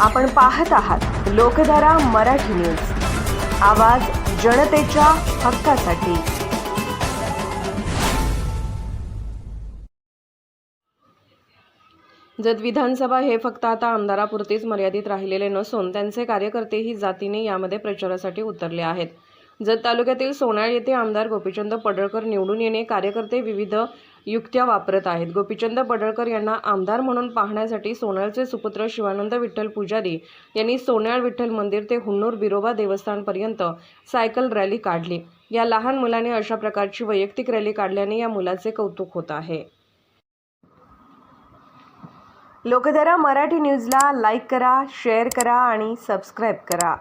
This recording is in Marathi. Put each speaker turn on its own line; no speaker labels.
आपण पाहत आहात लोकधारा मराठी न्यूज. आवाज जनतेच्या हक्कासाठी. जत विधानसभा हे फक्त आता आमदारापुरतीच मर्यादित राहिलेले नसून त्यांचे कार्यकर्तेही जातीने यामध्ये प्रचारासाठी उतरले आहेत. जत तालुक्यातील सोनाळ येथे आमदार गोपीचंद पडळकर निवडून येणे कार्यकर्ते विविध युक्त्या वापरत आहेत. गोपीचंद पडळकर यांना आमदार म्हणून पाहण्यासाठी सोन्याळचे सुपुत्र शिवानंद विठ्ठल पुजारी यांनी सोन्याळ विठ्ठल मंदिर ते हुन्नूर बिरोबा देवस्थानपर्यंत सायकल रॅली काढली. या लहान मुलाने अशा प्रकारची वैयक्तिक रॅली काढल्याने या मुलाचे कौतुक होत आहे. लोकधारा मराठी न्यूजला लाईक करा शेअर करा आणि सबस्क्राईब करा.